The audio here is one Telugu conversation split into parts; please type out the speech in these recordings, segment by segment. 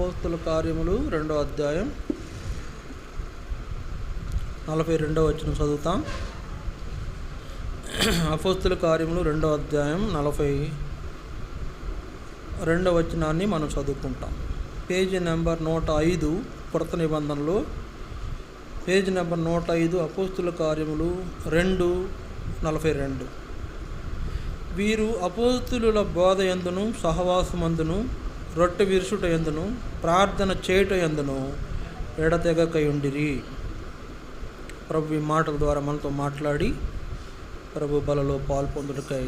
అపోస్తుల కార్యములు రెండో అధ్యాయం నలభై రెండవ వచ్చిన చదువుతాం. అపోస్తుల కార్యములు రెండో అధ్యాయం నలభై రెండవ వచనాన్ని మనం చదువుకుంటాం. పేజీ నెంబర్ నూట ఐదు కొరత నిబంధనలు. పేజీ నెంబర్ నూట ఐదు అపోస్తుల కార్యములు రెండు నలభై రెండు. వీరు అపోస్తుల బోధ ఎందును సహవాసమందును రొట్టె విరుసుట ఎందును ప్రార్థన చేయుట ఎందును ఎడతెగకయుండిరి. ప్రభు ఈ మాటల ద్వారా మనతో మాట్లాడి ప్రభు బలలో పాల్పొందుటకై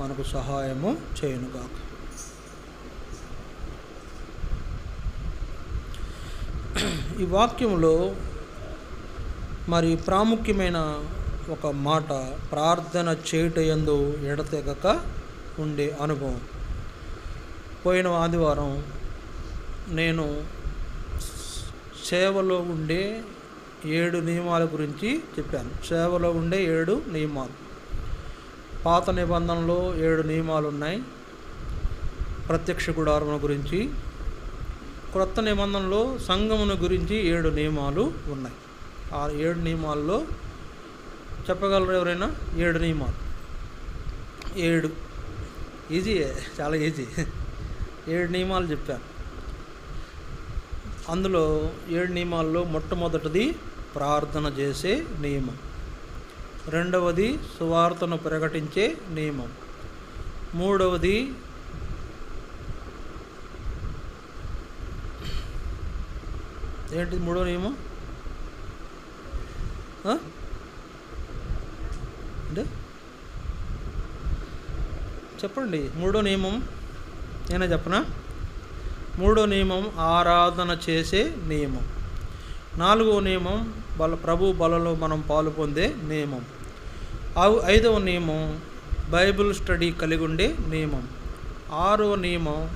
మనకు సహాయము చేయనుగాక. ఈ వాక్యంలో మరి ప్రాముఖ్యమైన ఒక మాట ప్రార్థన చేయుట ఎందు ఎడతెగక ఉండే అనుభవం. పోయిన ఆదివారం నేను సేవలో ఉండే ఏడు నియమాల గురించి చెప్పాను. సేవలో ఉండే ఏడు నియమాలు. పాత నిబంధనలో ఏడు నియమాలు ఉన్నాయి ప్రత్యక్ష గుడారముల గురించి క్రొత్త నిబంధనలో సంఘమును గురించి ఏడు నియమాలు ఉన్నాయి. ఆ ఏడు నియమాల్లో చెప్పగలరు ఎవరైనా? ఏడు నియమాలు. ఏడు. ఈజీ చాలా ఈజీ. ఏడు నియమాలు చెప్పాను. అందులో ఏడు నియమాల్లో మొట్టమొదటిది ప్రార్థన చేసే నియమం. రెండవది సువార్తను ప్రకటించే నియమం. మూడవది ఏంటి మూడో నియమం? అంటే చెప్పండి. మూడో నియమం నేను చెప్పనా? మూడో నియమం ఆరాధన చేసే నియమం. నాలుగో నియమం బల ప్రభు బలలో మనం పాలు పొందే నియమం. ఐదవ నియమం బైబిల్ స్టడీ కలిగి ఉండే నియమం. ఆరవ నియమం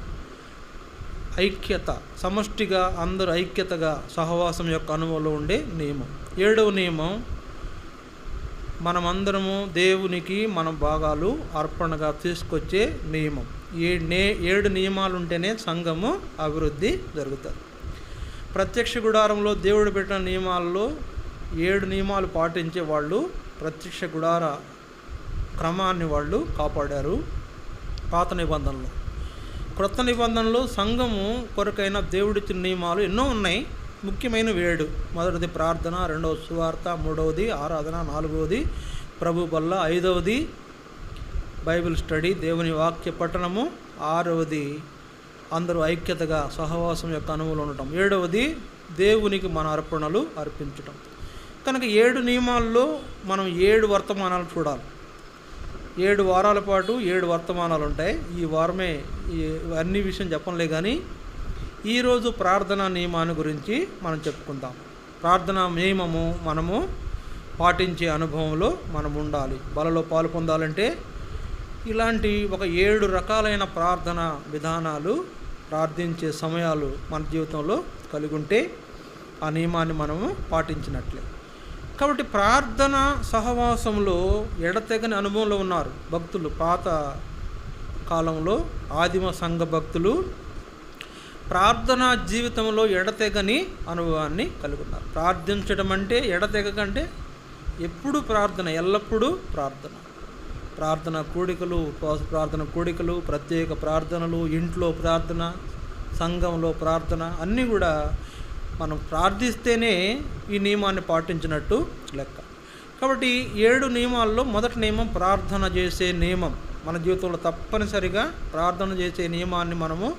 ఐక్యత సమష్టిగా అందరూ ఐక్యతగా సహవాసం యొక్క అనుభవంలో ఉండే నియమం. ఏడవ నియమం మనమందరము దేవునికి మన భాగాలు అర్పణగా తీసుకొచ్చే నియమం. ఏ నే ఏడు నియమాలు ఉంటేనే సంఘము అభివృద్ధి జరుగుతుంది. ప్రత్యక్ష గుడారంలో దేవుడు పెట్టిన నియమాల్లో ఏడు నియమాలు పాటించే వాళ్ళు ప్రత్యక్ష గుడార క్రమాన్ని వాళ్ళు కాపాడారు పాత నిబంధనలు. క్రొత్త నిబంధనలు సంఘము కొరకైన దేవుడిచ్చిన నియమాలు ఎన్నో ఉన్నాయి. ముఖ్యమైన వేడు. మొదటిది ప్రార్థన రెండవ సువార్త మూడవది ఆరాధన నాలుగవది ప్రభు బల్ల ఐదవది బైబిల్ స్టడీ దేవుని వాక్య పఠనము ఆరవది అందరూ ఐక్యతగా సహవాసం యొక్క అనువులు ఉండటం. ఏడవది దేవునికి మన అర్పణలు అర్పించటం. కనుక ఏడు నియమాల్లో మనం ఏడు వర్తమానాలు చూడాలి. ఏడు వారాల పాటు ఏడు వర్తమానాలు ఉంటాయి. ఈ వారమే ఈ అన్ని విషయం చెప్పనులే కానీ ఈరోజు ప్రార్థనా నియమాన్ని గురించి మనం చెప్పుకుందాం. ప్రార్థనా నియమము మనము పాటించే అనుభవంలో మనం ఉండాలి. బలలో పాలు పొందాలంటే ఇలాంటి ఒక ఏడు రకాలైన ప్రార్థన విధానాలు ప్రార్థించే సమయాలు మన జీవితంలో కలిగి ఉంటే ఆ నియమాన్ని మనము పాటించినట్లే. కాబట్టి ప్రార్థన సహవాసంలో ఎడతెగని అనుభవంలో ఉన్నారు భక్తులు. పాత కాలంలో ఆదిమ సంఘ భక్తులు ప్రార్థనా జీవితంలో ఎడతెగని అనుభవాన్ని కలుగున్నారు ప్రార్థించడం అంటే ఎడతెగకంటే ఎప్పుడు ప్రార్థన ఎల్లప్పుడూ ప్రార్థన. ప్రార్థన కూడికలు ఉపవాస ప్రార్థన కూడికలు ప్రత్యేక ప్రార్థనలు ఇంట్లో ప్రార్థన సంఘంలో ప్రార్థన అన్నీ కూడా మనం ప్రార్థిస్తేనే ఈ నియమాన్ని పాటించినట్టు లెక్క. కాబట్టి ఏడు నియమాల్లో మొదటి నియమం ప్రార్థన చేసే నియమం. మన జీవితంలో తప్పనిసరిగా ప్రార్థన చేసే నియమాన్ని మనము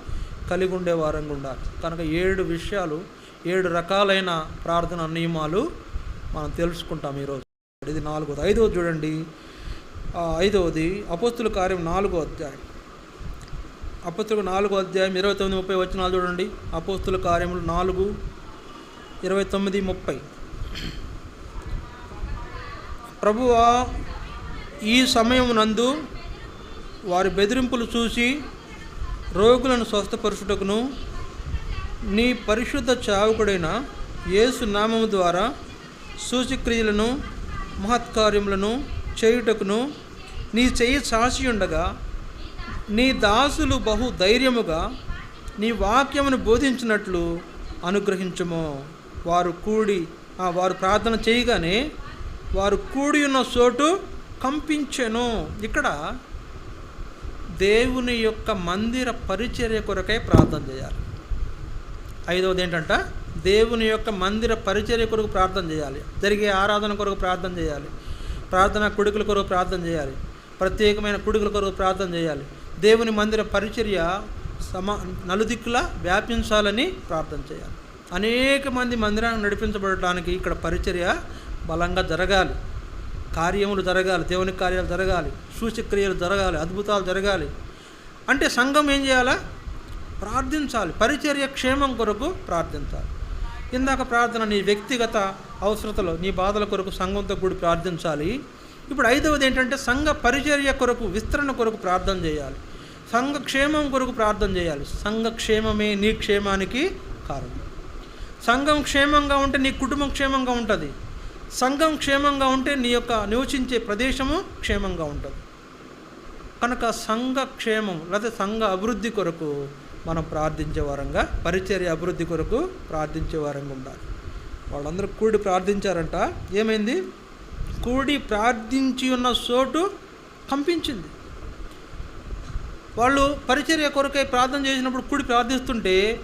కలిగి ఉండే వారంగా ఉండాలి కనుక ఏడు విషయాలు ఏడు రకాలైన ప్రార్థన నియమాలు మనం తెలుసుకుంటాం ఈరోజు. ఇది నాలుగోది. ఐదవది చూడండి. ఐదవది అపోస్తుల కార్యం నాలుగో అధ్యాయం. అపోస్తుల నాలుగో అధ్యాయం ఇరవై తొమ్మిది ముప్పై వచ్చినాలు చూడండి. అపోస్తుల కార్యములు నాలుగు ఇరవై తొమ్మిది ముప్పై. ప్రభువా ఈ సమయం నందు వారి బెదిరింపులు చూసి రోగులను స్వస్థపరచుటకును నీ పరిశుద్ధ చావుకుడైన యేసు నామము ద్వారా సూచిక్రియలను మహత్కార్యములను చేయుటకును నీ చెయ్యి చాచి ఉండగా నీ దాసులు బహు ధైర్యముగా నీ వాక్యమును బోధించినట్లు అనుగ్రహించము. వారు కూడి ఆ, వారు ప్రార్థన చేయగానే వారు కూడి ఉన్న చోటు కంపించెను. ఇక్కడ దేవుని యొక్క మందిర పరిచర్య కొరకై ప్రార్థన చేయాలి. ఐదవది ఏంటంట? దేవుని యొక్క మందిర పరిచర్య కొరకు ప్రార్థన చేయాలి. జరిగే ఆరాధన కొరకు ప్రార్థన చేయాలి. ప్రార్థన కుడుకుల కొరకు ప్రార్థన చేయాలి. ప్రత్యేకమైన కుడుకుల కొరకు ప్రార్థన చేయాలి. దేవుని మందిర పరిచర్య సమా నలుదిక్కులా వ్యాపించాలని ప్రార్థన చేయాలి. అనేక మంది మందిరాన్ని నడిపించబడటానికి ఇక్కడ పరిచర్య బలంగా జరగాలి. కార్యములు జరగాలి దేవుని కార్యాలు జరగాలి సూచక్రియలు జరగాలి అద్భుతాలు జరగాలి. అంటే సంఘం ఏం చేయాలా? ప్రార్థించాలి. పరిచర్య క్షేమం కొరకు ప్రార్థించాలి. ఇందాక ప్రార్థన నీ వ్యక్తిగత అవసరతలు నీ బాధల కొరకు సంఘంతో కూడి ప్రార్థించాలి. ఇప్పుడు ఐదవది ఏంటంటే సంఘ పరిచర్య కొరకు విస్తరణ కొరకు ప్రార్థన చేయాలి. సంఘ క్షేమం కొరకు ప్రార్థన చేయాలి. సంఘ క్షేమమే నీ క్షేమానికి కారణం. సంఘం క్షేమంగా ఉంటే నీ కుటుంబం క్షేమంగా ఉంటుంది. సంఘం క్షేమంగా ఉంటే నీ యొక్క నివసించే ప్రదేశము క్షేమంగా ఉంటుంది. కనుక సంఘ క్షేమం లేదా సంఘ అభివృద్ధి కొరకు మనం ప్రార్థించే వారంగా పరిచర్య అభివృద్ధి కొరకు ప్రార్థించే వారంగా ఉండాలి. వాళ్ళందరూ కూడి ప్రార్థించారంట ఏమైంది? కూడి ప్రార్థించి ఉన్న చోటు కంపించింది. వాళ్ళు పరిచర్య కొరకై ప్రార్థన చేసినప్పుడు కూడి ప్రార్థిస్తుంటే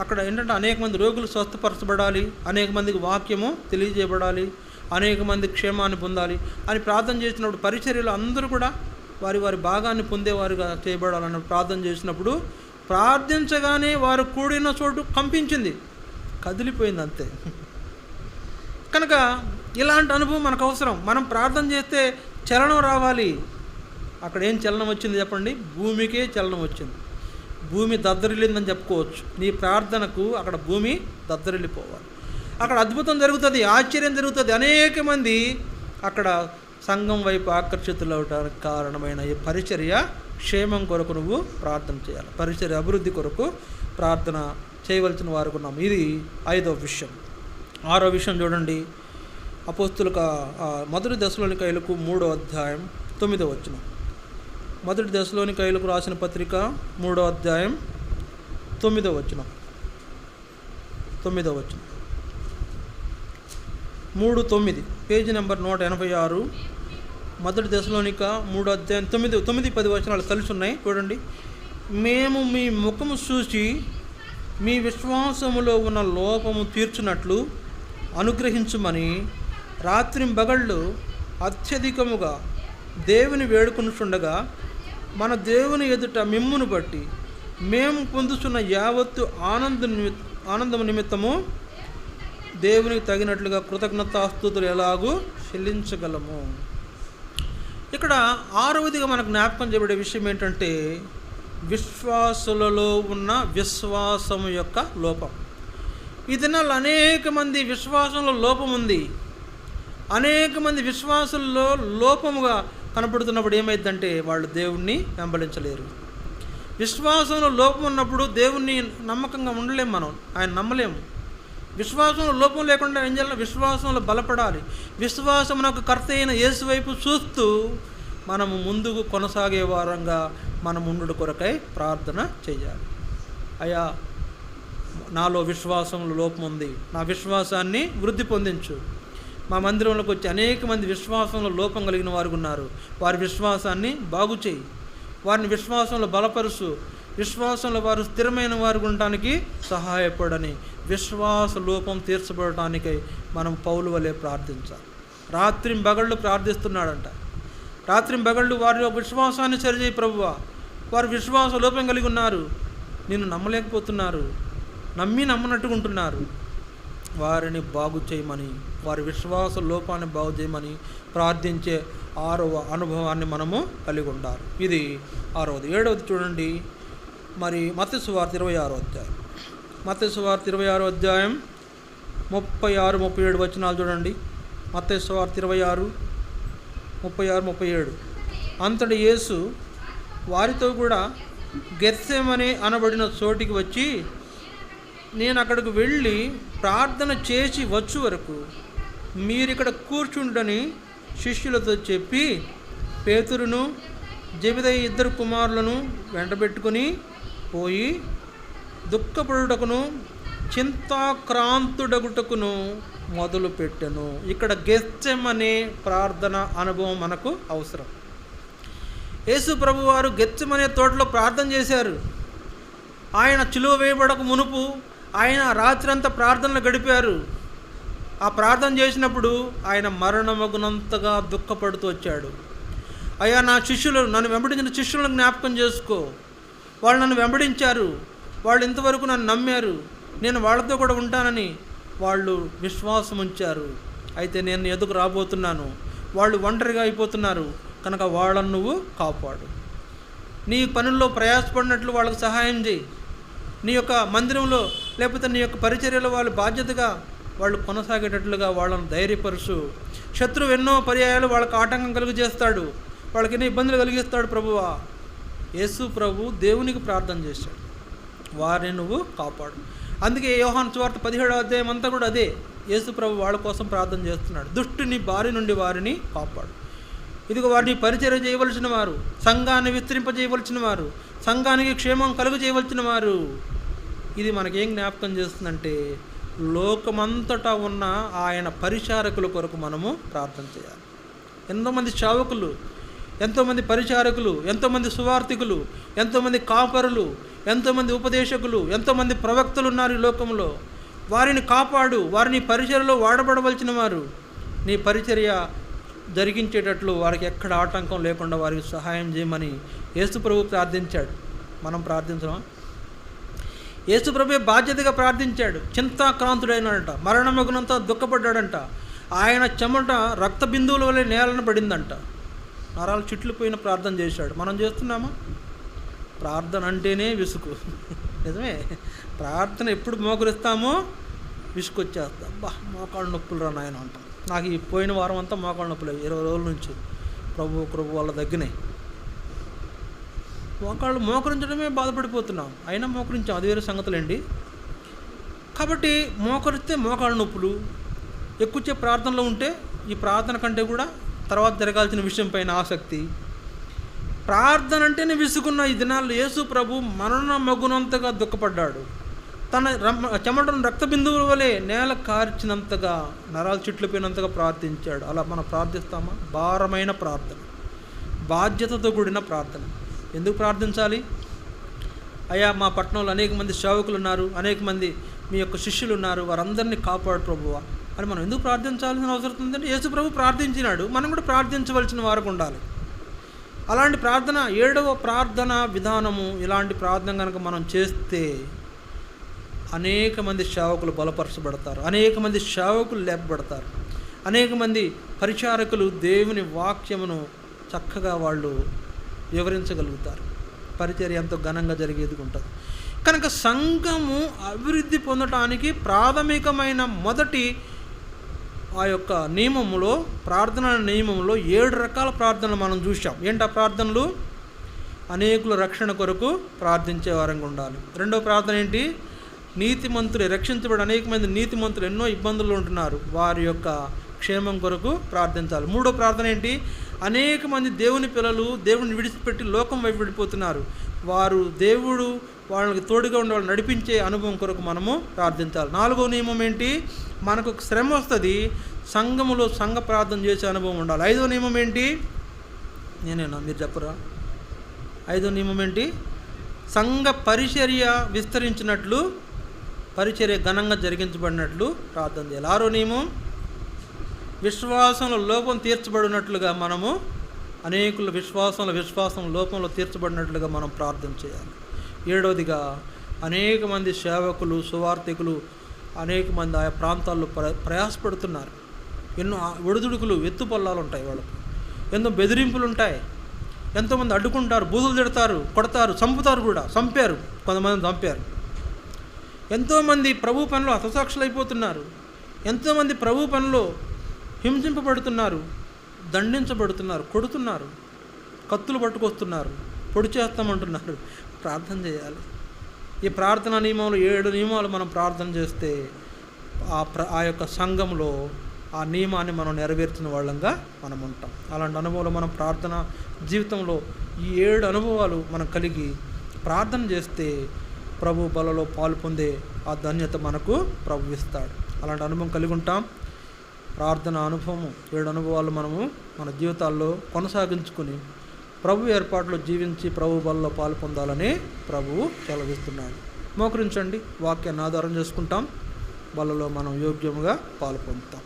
అక్కడ ఏంటంటే అనేక మంది రోగులు స్వస్థపరచబడాలి అనేక మందికి వాక్యము తెలియజేయబడాలి అనేక మంది క్షేమాన్ని పొందాలి అని ప్రార్థన చేసినప్పుడు పరిచర్యలు అందరూ కూడా వారి వారి భాగాన్ని పొందేవారుగా చేయబడాలని ప్రార్థన చేసినప్పుడు ప్రార్థించగానే వారు కూడిన చోటు కంపించింది. కదిలిపోయింది అంతే. కనుక ఇలాంటి అనుభవం మనకు అవసరం. మనం ప్రార్థన చేస్తే చలనం రావాలి. అక్కడ ఏం చలనం వచ్చింది చెప్పండి? భూమికే చలనం వచ్చింది. భూమి దద్దరిల్లిందని చెప్పుకోవచ్చు. నీ ప్రార్థనకు అక్కడ భూమి దద్దరిల్లిపోవాలి. అక్కడ అద్భుతం జరుగుతుంది ఆశ్చర్యం జరుగుతుంది. అనేక మంది అక్కడ సంఘం వైపు ఆకర్షితులు ఆకర్షితులవటానికి కారణమైన ఈ పరిచర్య క్షేమం కొరకు నువ్వు ప్రార్థన చేయాలి. పరిచర్య అభివృద్ధి కొరకు ప్రార్థన చేయవలసిన వారు ఉన్నాం. ఇది ఐదో విషయం. ఆరో విషయం చూడండి. అపోస్తులక మొదటి దశలోని కైలకు మూడో అధ్యాయం తొమ్మిదో వచ్చిన మొదటి దశలోని కైలకు రాసిన పత్రిక మూడో అధ్యాయం తొమ్మిదో వచ్చిన తొమ్మిదో వచ్చిన మూడు తొమ్మిది. పేజీ నెంబర్ నూట ఎనభై ఆరు. మొదటి దశలోనిక మూడు అధ్యాయం తొమ్మిది తొమ్మిది పది వచనాలు కలిసి ఉన్నాయి చూడండి. మేము మీ ముఖము చూసి మీ విశ్వాసములో ఉన్న లోపము తీర్చున్నట్లు అనుగ్రహించుమని రాత్రి బగళ్ళు అత్యధికముగా దేవుని వేడుకొనుచుండగా మన దేవుని ఎదుట మిమ్మును బట్టి మేము పొందుతున్న యావత్తు ఆనంద నిమిత్ ఆనందము నిమిత్తము దేవునికి తగినట్లుగా కృతజ్ఞతాస్తుతులు ఎలాగూ చెల్లించగలము. ఇక్కడ ఆరవదిగా మనకు జ్ఞాపకం చేయబడే విషయం ఏంటంటే విశ్వాసులలో ఉన్న విశ్వాసము యొక్క లోపం. ఈ దినాలు అనేక మంది విశ్వాసంలో లోపం ఉంది. అనేక మంది విశ్వాసుల్లో లోపముగా కనపడుతున్నప్పుడు ఏమైందంటే వాళ్ళు దేవుణ్ణి వెంబడించలేరు. విశ్వాసంలో లోపం ఉన్నప్పుడు దేవుణ్ణి నమ్మకంగా ఉండలేము మనం. ఆయన నమ్మలేము. విశ్వాసంలో లోపం లేకుండా ఏం చేయాలి? విశ్వాసంలో బలపడాలి. విశ్వాసమునకు కర్త అయిన యేసు వైపు చూస్తూ మనము ముందుకు కొనసాగే వారంగా మన ముందు కొరకై ప్రార్థన చేయాలి. అయా నాలో విశ్వాసంలో లోపం ఉంది. నా విశ్వాసాన్ని వృద్ధి పొందించు. మా మందిరంలోకి వచ్చి అనేక మంది విశ్వాసంలో లోపం కలిగిన వారు ఉన్నారు. వారి విశ్వాసాన్ని బాగు చేయి. వారిని విశ్వాసంలో బలపరుచు విశ్వాసంలో వారు స్థిరమైన వారు ఉండటానికి సహాయపడని విశ్వాస లోపం తీర్చబడటానికై మనం పౌలు వలె ప్రార్థించాలి. రాత్రి బగళ్ళు ప్రార్థిస్తున్నాడంట. రాత్రి బగళ్ళు వారి యొక్క విశ్వాసాన్ని సరిచేయి ప్రభువ. వారు విశ్వాస లోపం కలిగి ఉన్నారు. నిన్ను నమ్మలేకపోతున్నారు. నమ్మి నమ్మనట్టుగా ఉంటున్నారు. వారిని బాగు చేయమని వారి విశ్వాస లోపాన్ని బాగు చేయమని ప్రార్థించే ఆరవ అనుభవాన్ని మనము కలిగి ఉండాలి. ఇది ఆరవది. ఏడవది చూడండి. మరి మత్స్సు వార్త ఇరవై ఆరో అధ్యాయం. మత్స్యవార్త ఇరవై ఆరు అధ్యాయం ముప్పై ఆరు ముప్పై ఏడు వచనాలు చూడండి. మత్స్యవార్త ఇరవై ఆరు ముప్పై ఆరు ముప్పై ఏడు. అంతటి యేసు వారితో కూడా గెత్సెమని అనబడిన చోటికి వచ్చి నేను అక్కడికి వెళ్ళి ప్రార్థన చేసి వచ్చు వరకు మీరు ఇక్కడ కూర్చుండని శిష్యులతో చెప్పి పేతురును జబిదయ్య ఇద్దరు కుమారులను వెంటబెట్టుకొని పోయి దుఃఖపడుటకును చింతాక్రాంతుడగుటకును మొదలు పెట్టెను ఇక్కడ గెచ్చమనే ప్రార్థన అనుభవం మనకు అవసరం. యేసు ప్రభు వారు గెచ్చమనే తోటలో ప్రార్థన చేశారు. ఆయన చిలువ వేయబడక మునుపు ఆయన రాత్రంతా ప్రార్థనలు గడిపారు. ఆ ప్రార్థన చేసినప్పుడు ఆయన మరణమగునంతగా దుఃఖపడుతూ వచ్చాడు. అయ్యా నా శిష్యులు నన్ను వెంబడించిన శిష్యులను జ్ఞాపకం చేసుకో. వాళ్ళు నన్ను వెంబడించారు. వాళ్ళు ఇంతవరకు నన్ను నమ్మారు. నేను వాళ్ళతో కూడా ఉంటానని వాళ్ళు విశ్వాసం ఉంచారు. అయితే నేను ఎదుగు రాబోతున్నాను. వాళ్ళు ఒంటరిగా అయిపోతున్నారు. కనుక వాళ్ళను నువ్వు కాపాడు. నీ పనుల్లో ప్రయాసపడినట్లు వాళ్ళకు సహాయం చేయి. నీ యొక్క మందిరంలో లేకపోతే నీ యొక్క పరిచర్యలో వాళ్ళు బాధ్యతగా వాళ్ళు కొనసాగేటట్లుగా వాళ్ళను ధైర్యపరుచు. శత్రువు ఎన్నో పర్యాయాలు వాళ్ళకు ఆటంకం కలుగు చేస్తాడు వాళ్ళకి ఎన్నో ఇబ్బందులు కలిగిస్తాడు ప్రభువా. యేసు ప్రభు దేవునికి ప్రార్థన చేశాడు. వారిని నువ్వు కాపాడు. అందుకే యోహాన్ సువార్త పదిహేడవ అధ్యాయం అంతా కూడా అదే. యేసు ప్రభు వాళ్ళ కోసం ప్రార్థన చేస్తున్నాడు. దుష్టుని బారి నుండి వారిని కాపాడు. ఇదిగో వారిని పరిచయం చేయవలసిన వారు సంఘాన్ని విస్తరింపజేయవలసిన వారు సంఘానికి క్షేమం కలుగు చేయవలసిన వారు. ఇది మనకేం జ్ఞాపకం చేస్తుందంటే లోకమంతటా ఉన్న ఆయన పరిచారకుల కొరకు మనము ప్రార్థన చేయాలి. ఎంతోమంది చావకులు ఎంతోమంది పరిచారకులు ఎంతోమంది సువార్థికులు ఎంతోమంది కాపరులు ఎంతోమంది ఉపదేశకులు ఎంతోమంది ప్రవక్తలు ఉన్నారు ఈ లోకంలో. వారిని కాపాడు వారిని పరిచర్లో వాడబడవలసిన వారు. నీ పరిచర్య జరిగించేటట్లు వారికి ఎక్కడ ఆటంకం లేకుండా వారికి సహాయం చేయమని యేసుప్రభు ప్రార్థించాడు. మనం ప్రార్థించడం యేసుప్రభు బాధ్యతగా ప్రార్థించాడు. చింతాక్రాంతుడైనడంట మరణమగునంత దుఃఖపడ్డాడంట. ఆయన చెమట రక్త బిందువుల వల్లే నేలను పడిందంట. నరాలు చుట్లిపోయిన ప్రార్థన చేశాడు. మనం చేస్తున్నామా? ప్రార్థన అంటేనే విసుగు. నిజమే? ప్రార్థన ఎప్పుడు మోకరిస్తామో విసుకొచ్చేస్తా అబ్బా మోకాళ్ళ నొప్పులు రా నాయన అంటాం. నాకు ఈ పోయిన వారం అంతా మోకాళ్ళ నొప్పులు. ఇరవై రోజుల నుంచి ప్రభు కృప వల్ల దగ్గినాయి మోకాళ్ళు మోకరించడమే బాధపడిపోతున్నాం. అయినా మోకరించాం. అది వేరే సంగతులండి. కాబట్టి మోకరిస్తే మోకాళ్ళ నొప్పులు ఎక్కువచ్చే ప్రార్థనలో ఉంటే ఈ ప్రార్థన కంటే కూడా తర్వాత జరగాల్సిన విషయం పైన ఆసక్తి ప్రార్థన అంటేనే విసుకున్న ఈ దినాల్లో యేసు ప్రభు మరణ మగునంతగా దుఃఖపడ్డాడు. తన చెమటను రక్త బిందువుల వలె నేల కార్చినంతగా నరాలు చుట్లిపోయినంతగా ప్రార్థించాడు. అలా మనం ప్రార్థిస్తామా? భారమైన ప్రార్థన. బాధ్యతతో కూడిన ప్రార్థన. ఎందుకు ప్రార్థించాలి? అయ్యా మా పట్టణంలో అనేక మంది సేవకులు ఉన్నారు అనేక మంది మీ యొక్క శిష్యులు ఉన్నారు వారందరినీ కాపాడు ప్రభువా అని మనం ఎందుకు ప్రార్థించాల్సిన అవసరం ఉందంటే యేసు ప్రభు ప్రార్థించినాడు. మనం కూడా ప్రార్థించవలసిన వారికి ఉండాలి. అలాంటి ప్రార్థన ఏడవ ప్రార్థన విధానము ఇలాంటి ప్రార్థన కనుక మనం చేస్తే అనేక మంది సేవకులు బలపరచబడతారు అనేక మంది సేవకులు లేపబడతారు అనేక మంది పరిచారకులు దేవుని వాక్యమును చక్కగా వాళ్ళు వివరించగలుగుతారు. పరిచర్య ఎంతో ఘనంగా జరిగేది ఉంటుంది. కనుక సంఘము అభివృద్ధి పొందటానికి ప్రాథమికమైన మొదటి ఆ యొక్క నియమంలో ప్రార్థన నియమంలో ఏడు రకాల ప్రార్థనలు మనం చూసాం ఏంటి ఆ ప్రార్థనలు? అనేకుల రక్షణ కొరకు ప్రార్థించే వారంగా ఉండాలి. రెండో ప్రార్థన ఏంటి? నీతిమంతులు రక్షించబడి అనేక మంది నీతిమంతులు ఎన్నో ఇబ్బందులు ఉంటున్నారు. వారి యొక్క క్షేమం కొరకు ప్రార్థించాలి. మూడో ప్రార్థన ఏంటి? అనేక మంది దేవుని పిల్లలు దేవుని విడిచిపెట్టి లోకం వైపు వెళ్ళిపోతున్నారు. వారు దేవుడు వాళ్ళకి తోడుగా ఉండి వాళ్ళు నడిపించే అనుభవం కొరకు మనము ప్రార్థించాలి. నాలుగో నియమం ఏంటి? మనకు శ్రమ వస్తుంది సంఘములో సంఘ ప్రార్థన చేసే అనుభవం ఉండాలి. ఐదో నియమం ఏంటి? నేనేనా మీరు చెప్పరా? ఐదో నియమం ఏంటి? సంఘ పరిచర్య విస్తరించినట్లు పరిచర్య ఘనంగా జరిగించబడినట్లు ప్రార్థన చేయాలి. ఆరో నియమం విశ్వాసంలో లోపం తీర్చబడినట్లుగా మనము అనేకుల విశ్వాసంలో విశ్వాసం లోపంలో తీర్చబడినట్లుగా మనం ప్రార్థన చేయాలి. ఏడవదిగా అనేక మంది సేవకులు సువార్థికులు అనేక మంది ఆయా ప్రాంతాల్లో ప్ర ప్రయాసపడుతున్నారు. ఎన్నో ఆ- ఒడిదుడుకులు ఎత్తు పొల్లాలు ఉంటాయి వాళ్ళకు. ఎన్నో బెదిరింపులు ఉంటాయి ఎంతోమంది అడ్డుకుంటారు బూతులు తిడతారు కొడతారు చంపుతారు కూడా చంపారు కొంతమంది చంపారు. ఎంతోమంది ప్రభు పనిలో హతసాక్షులు అయిపోతున్నారు ఎంతోమంది ప్రభు పనిలో హింసింపబడుతున్నారు దండించబడుతున్నారు కొడుతున్నారు కత్తులు పట్టుకొస్తున్నారు పొడి చేస్తామంటున్నారు. ప్రార్థన చేయాలి. ఈ ప్రార్థన నియమాలు ఏడు నియమాలు మనం ప్రార్థన చేస్తే ఆ ప్ర ఆ యొక్క సంఘంలో ఆ నియమాన్ని మనం నెరవేర్చిన వాళ్ళంగా మనం ఉంటాం. అలాంటి అనుభవాలు మనం ప్రార్థన జీవితంలో ఈ ఏడు అనుభవాలు మనం కలిగి ప్రార్థన చేస్తే ప్రభు బలలో పాలు పొందే ఆ ధన్యత మనకు ప్రభు ఇస్తాడు. అలాంటి అనుభవం కలిగి ఉంటాం. ప్రార్థన అనుభవము ఏడు అనుభవాలు మనము మన జీవితాల్లో కొనసాగించుకుని ప్రభు ఏర్పాట్లో జీవించి ప్రభు బలలో పాలు పొందాలని ప్రభువు సెలవిస్తున్నాడు. మోకరించండి. వాక్యాన్ని ఆధారం చేసుకుంటాం. బలలో మనం యోగ్యముగా పాలు పొందుతాం.